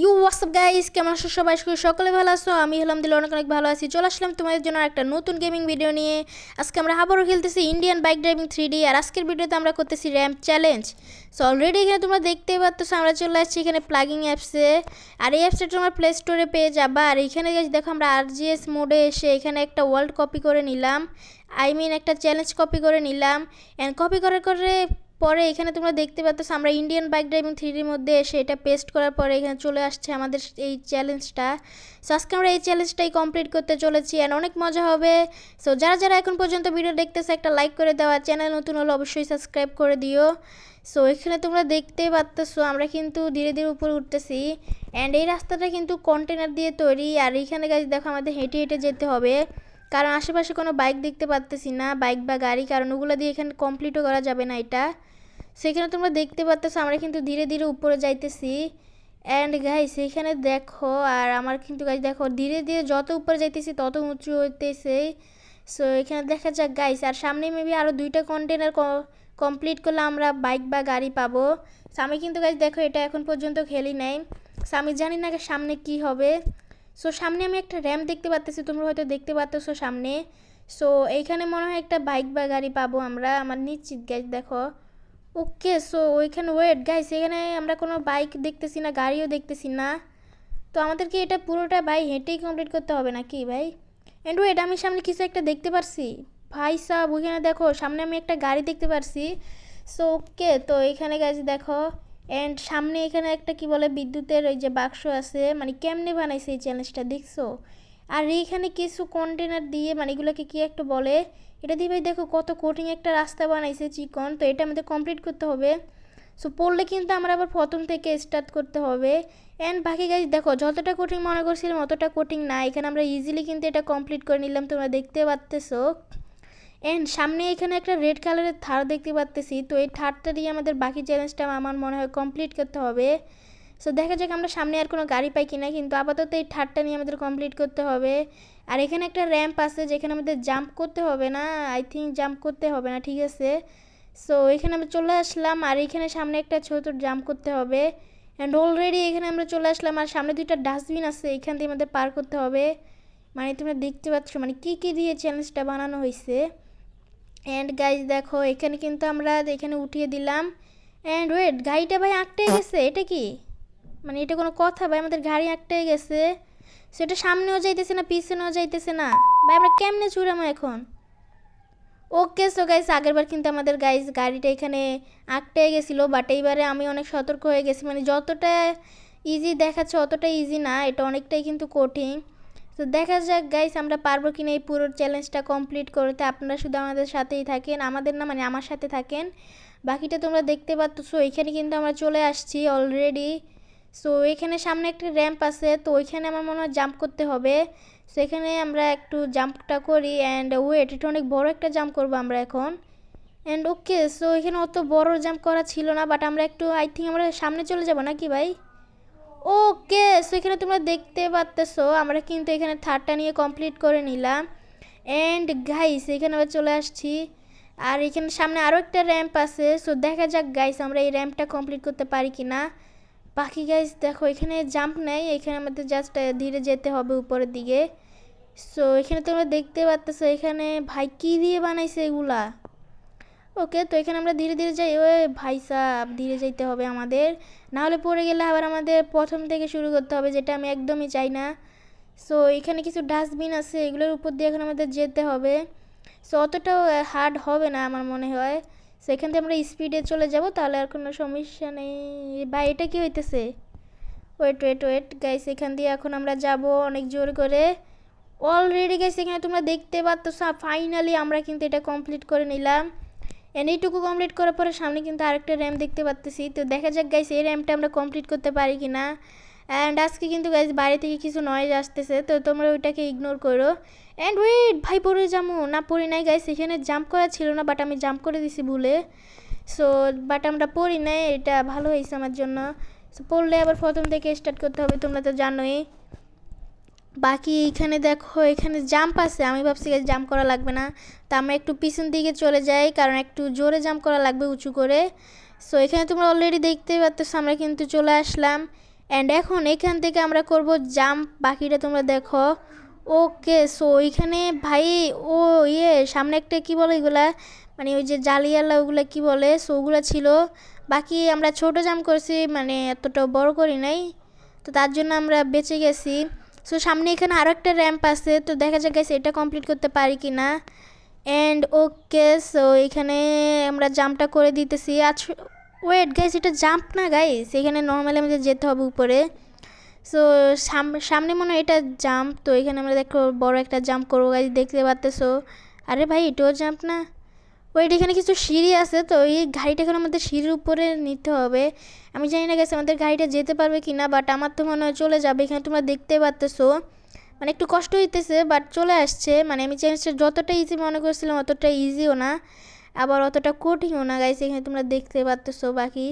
You WhatsApp guys, কেমন আছো সবাই? করি সকলে ভালো আছো। আমি দিল অনেক অনেক ভালো আছি। চলে আসলাম তোমাদের জন্য একটা নতুন গেমিং ভিডিও নিয়ে। আজকে আমরা আবারও খেলতেছি Indian bike driving three D আর আজকের ভিডিওতে আমরা করতেছি র্যাম্প চ্যালেঞ্জ সো অলরেডি এখানে তোমরা দেখতেই পাচ্ছ আমরা চলে আসছি এখানে প্লাগিং অ্যাপসে আর এই অ্যাপসটা তোমরা প্লে স্টোরে পেয়ে যাবা। আর এখানে দেখো আমরা আর আরজিএস মোডে এসে এখানে একটা ওয়ার্ল্ড কপি করে নিলাম। আই মিন একটা চ্যালেঞ্জ কপি করে নিলাম। অ্যান্ড কপি করার করে পরে এখানে তোমরা দেখতে পাচ্ছ আমরা ইন্ডিয়ান বাইক ড্রাইভিং থ্রিডির মধ্যে এসে এটা পেস্ট করার পরে এখানে চলে আসছে আমাদের এই চ্যালেঞ্জটা সো আজকে আমরা এই চ্যালেঞ্জটাই কমপ্লিট করতে চলেছি অ্যান্ড অনেক মজা হবে। সো যারা যারা এখন পর্যন্ত ভিডিও দেখতেছে, একটা লাইক করে দেওয়া চ্যানেল নতুন হলে অবশ্যই সাবস্ক্রাইব করে দিও। সো এখানে তোমরা দেখতেই পাচ্ছ আমরা কিন্তু ধীরে ধীরে উপরে উঠতেছি অ্যান্ড এই রাস্তাটা কিন্তু কন্টেনার দিয়ে তৈরি আর এইখানে গাছ দেখো আমাদের হেঁটে হেঁটে যেতে হবে। কারণ আশেপাশে কোনো বাইক দেখতে পাচ্তেছি না বাইক বা গাড়ি, কারণ ওগুলো দিয়ে এখানে কমপ্লিটও করা যাবে না এটা। সেখানে তোমরা দেখতে পাচ্ছ আমরা কিন্তু ধীরে ধীরে উপরে যাইতেছি। অ্যান্ড গাই সেখানে দেখো, আর আমার কিন্তু গাছ দেখো, ধীরে ধীরে যত উপরে যাইতেছি, তত উঁচু হইতেছে। সো এখানে দেখা যাক গাইস আর সামনে মেবি আরও দুইটা কন্টেনার কমপ্লিট করলে আমরা বাইক বা গাড়ি পাবো। আমি কিন্তু গাছ দেখো, এটা এখন পর্যন্ত খেলি নাই। সো আমি জানি না সামনে কি হবে। সো সামনে আমি একটা র্যাম্প দেখতে পাচ্তেছি তোমরা হয়তো দেখতে পাচ্ছ সামনে। সো এইখানে মনে হয় একটা বাইক বা গাড়ি পাবো আমরা, আমার নিশ্চিত গাছ দেখো। ওকে সো ওইখানে ওয়েট গাইস এখানে আমরা কোনো বাইক দেখতেছি না, গাড়িও দেখতেছি না। তো আমাদেরকে এটা পুরোটা ভাই হেঁটেই কমপ্লিট করতে হবে নাকি ভাই? অ্যান্ড ওয়েট আমি সামনে কিছু একটা দেখতে পারছি। ভাই সাহ ওইখানে দেখো, সামনে আমি একটা গাড়ি দেখতে পারছি। সো ওকে তো এখানে গাছ দেখো। অ্যান্ড সামনে এখানে একটা কি বলে, বিদ্যুতের ওই যে বাক্স আছে মানে কেমনে বানাইছে এই চ্যালেঞ্জটা দেখছ? আর এইখানে কিছু কন্টেনার দিয়ে মানে এগুলোকে কী একটা বলে? এটা দিয়ে ভাই দেখো কত কঠিন একটা রাস্তা বানাইছে চিকন, তো এটা আমাদের কমপ্লিট করতে হবে। সো পড়লে কিন্তু আমরা আবার প্রথম থেকে স্টার্ট করতে হবে। অ্যান্ড বাকি গাছ দেখো যতটা কঠিন মনে করছিলাম, অতটা কঠিন না। এখানে আমরা ইজিলি কিন্তু এটা কমপ্লিট করে নিলাম, তোমরা দেখতে পাচ্তেছো অ্যান্ড সামনে এখানে একটা রেড কালারের থার দেখতে পাচ্তেছি তো এই থারটা দিয়ে আমাদের বাকি চ্যালেঞ্জটা আমার মনে হয় কমপ্লিট করতে হবে। সো দেখা যাক আমরা সামনে আর কোনো গাড়ি পাই কিনা, কিন্তু আপাতত এই থারটা নিয়ে আমাদের কমপ্লিট করতে হবে। আর এখানে একটা র্যাম্প আছে যেখানে আমাদের জাম্প করতে হবে না আই থিঙ্ক জাম্প করতে হবে না, ঠিক আছে? সো এখানে আমরা চলে আসলাম, আর এখানে সামনে একটা ছোট জাম্প করতে হবে। অ্যান্ড অলরেডি এখানে আমরা চলে আসলাম, আর সামনে দুইটা ডাস্টবিন আছে, এখান দিয়ে আমাদের পার করতে হবে। মানে তোমরা দেখতে পাচ্ছ মানে কী কী দিয়ে চ্যালেঞ্জটা বানানো হয়েছে অ্যান্ড গাইজ দেখো, এখানে কিন্তু আমরা এখানে উঠিয়ে দিলাম। অ্যান্ড ওয়েট গাড়িটা ভাই আটটে গেছে, এটা কি? মানে এটা কোনো কথা, ভাই, আমাদের গাড়ি আটটে গেছে। সেটা সামনেও যাইতেছে না, পিছনেও যাইতেছে না। ভাই, আমরা কেমনে চুরামো এখন? ওকে সো গাইস আগেরবার কিন্তু আমাদের গাইস গাড়িটা এখানে আটটে গেছিল বাট এইবারে আমি অনেক সতর্ক হয়ে গেছি। মানে যতটা ইজি দেখাচ্ছে, অতটা ইজি না, এটা অনেকটাই কিন্তু কঠিন। তো দেখা যাক গাইস আমরা পারব কিনা এই পুরো চ্যালেঞ্জটা কমপ্লিট করতে। আপনারা শুধু আমাদের সাথেই থাকেন, আমাদের না মানে আমার সাথে থাকেন। বাকিটা তোমরা দেখতে পাচ্ছ এখানে কিন্তু আমরা চলে আসছি অলরেডি সো এখানে সামনে একটি র্যাম্প আছে, তো ওইখানে আমার মনে হয় জাম্প করতে হবে। সেখানে আমরা একটু জাম্পটা করি অ্যান্ড ওয়েট এটা অনেক বড় একটা জাম্প করব আমরা এখন। অ্যান্ড ওকে সো এখানে অত বড় জাম্প করা ছিল না বাট আমরা একটু আই থিঙ্ক আমরা সামনে চলে যাব নাকি ভাই? ওকে সো এখানে তোমরা দেখতে পাচ্তেছো আমরা কিন্তু এখানে থার্ডটা নিয়ে কমপ্লিট করে নিলাম। অ্যান্ড গাইস এখানে আবার চলে আসছি। আর এখানে সামনে আরও একটা র্যাম্প আছে সো দেখা যাক গাইস আমরা এই র্যাম্পটা কমপ্লিট করতে পারি কি না বাকি গাইস দেখো এখানে জাম্প নেই, এখানে আমাদের জাস্ট ধীরে যেতে হবে উপরের দিকে। সো এখানে তোমরা দেখতে পাচ্ছ এখানে ভাই কী দিয়ে বানাইছে এগুলা? ওকে তো এখানে আমরা ধীরে ধীরে যাই। ওই ভাই সাহ ধীরে যেতে হবে আমাদের। না হলে পড়ে গেলে আবার আমাদের প্রথম থেকে শুরু করতে হবে, যেটা আমি একদমই চাই না। সো এখানে কিছু ডাস্টবিন আছে, এগুলোর উপর দিয়ে এখন আমাদের যেতে হবে। সো অতটাও হার্ড হবে না আমার মনে হয়। সেখান থেকে আমরা স্পিডে চলে যাব, তাহলে আর কোনো সমস্যা নেই। বা এটা কি হইতেছে? ওয়েট ওয়েট ওয়েট গাইস এখান দিয়ে এখন আমরা যাব অনেক জোর করে। অলরেডি গাইস এখানে তোমরা দেখতে পাচ্ছ ফাইনালি আমরা কিন্তু এটা কমপ্লিট করে নিলাম। এইটুকু কমপ্লিট করার পরে সামনে কিন্তু আরেকটা র্যাম দেখতে পাচ্তেছি তো দেখা যাক গাইস এই র্যামটা আমরা কমপ্লিট করতে পারি কি না অ্যান্ড আজকে কিন্তু গাইজ বাইরে থেকে কিছু নয়েজ আসতেছে, তো তোমরা ওইটাকে ইগনোর করো। অ্যান্ড ওয়েট ভাই পড়ে যাব। না, পড়ি নাই গাইস এখানে জাম্প করা ছিল না বাট আমি জাম্প করে দিছি ভুলে। সো বাট আমরা পড়ি নাই, এটা ভালো হয়েছে আমার জন্য। সো পড়লে আবার প্রথম থেকে স্টার্ট করতে হবে, তোমরা তো জানোই। বাকি এখানে দেখো, এখানে জাম্প আছে। আমি ভাবছি জাম্প করা লাগবে না। তা আমরা একটু পিছন দিকে চলে যাই, কারণ একটু জোরে জাম্প করা লাগবে উঁচু করে। সো এখানে তোমরা অলরেডি দেখতে পাচ্ছ আমরা কিন্তু চলে আসলাম। অ্যান্ড এখন এখান থেকে আমরা করব জাম্প বাকিটা তোমরা দেখো। ওকে সো এখানে ভাই, ও ইয়ে সামনে একটা কি বলে এগুলা? মানে ওই যে জালিয়ালা ওগুলা কি বলে? সো ওগুলো ছিল। বাকি আমরা ছোট জাম্প করছি মানে এতটাও বড় করি নাই। তো তার জন্য আমরা বেঁচে গেছি। সো সামনে এখানে আরও একটা র্যাম্প আছে, তো দেখা যাক গাইস এটা কমপ্লিট করতে পারি কি না অ্যান্ড ওকে সো এখানে আমরা জাম্পটা করে দিতেছি। আচ্ছা ওয়েট গাইস এটা জাম্প না গাইস এখানে নর্মালি আমাদের যেতে হবে উপরে। সো সামনে মনে হয় এটা জাম্প তো এখানে আমরা দেখো বড় একটা জাম্প করব গাইস দেখতে পারতেছো? আরে ভাই, এটাও জাম্প না। ওয়েট এখানে কিছু সিঁড়ি আছে, তো এই গাড়িটা এখন আমাদের সিঁড়ির উপরে নিতে হবে। আমি জানি না গেছে আমাদের গাড়িটা যেতে পারবে কি না বাট আমার তো মনে হয় চলে যাবে। এখানে তোমরা দেখতে পারতেছো। মানে একটু কষ্ট হইতেছে বাট চলে আসছে। মানে আমি চ্যালেঞ্জটা যতটা ইজি মনে করছিলাম, অতটা ইজিও না। আবার অতটা কঠিনও না গাইস এখানে তোমরা দেখতে পারতেছো বাকি।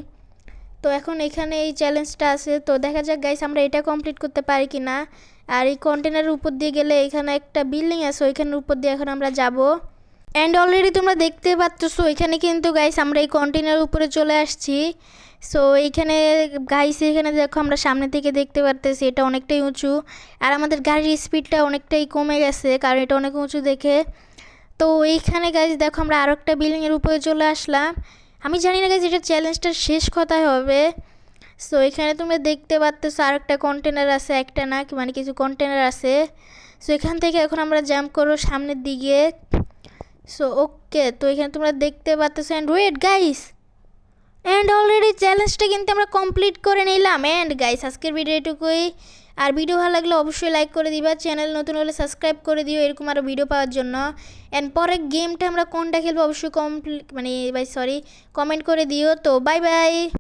তো এখন এখানে এই চ্যালেঞ্জটা আছে, তো দেখা যাক গাইস আমরা এটা কমপ্লিট করতে পারি কি না আর এই কন্টেনারের উপর দিয়ে গেলে এখানে একটা বিল্ডিং আছে, ওইখানের উপর দিয়ে এখন আমরা যাব। অ্যান্ড অলরেডি তোমরা দেখতে পাচ্ছো এখানে কিন্তু গাইস আমরা এই কন্টেনারের উপরে চলে আসছি। সো এইখানে গাইস এখানে দেখো আমরা সামনে থেকে দেখতে পারতেছি, এটা অনেকটাই উঁচু। আর আমাদের গাড়ির স্পিডটা অনেকটাই কমে গেছে, কারণ এটা অনেক উঁচু দেখে। তো এইখানে গাইজ দেখো আমরা আরও একটা বিল্ডিংয়ের উপরে চলে আসলাম। আমি জানি না গাইজ এটা চ্যালেঞ্জটার শেষ কথায় হবে। সো এখানে তোমরা দেখতে পারতেছো আর একটা কন্টেনার আছে, একটা না মানে কিছু কন্টেনার আছে। সো এখান থেকে এখন আমরা জাম্প করব সামনের দিকে। সো ওকে তো এখানে তোমরা দেখতে পাচ্ছ and wait guys and already চ্যালেঞ্জটা কিন্তু আমরা কমপ্লিট করে নিলাম। অ্যান্ড গাইস আজকের ভিডিও এটুকুই। আর ভিডিও ভালো লাগলে অবশ্যই লাইক করে দিবা। চ্যানেল নতুন হলে সাবস্ক্রাইব করে দিও এরকম আরও ভিডিও পাওয়ার জন্য। অ্যান্ড পরের গেমটা আমরা কোনটা খেলব অবশ্যই কমপ্লিট মানে বাই সরি কমেন্ট করে দিও। তো বাই বাই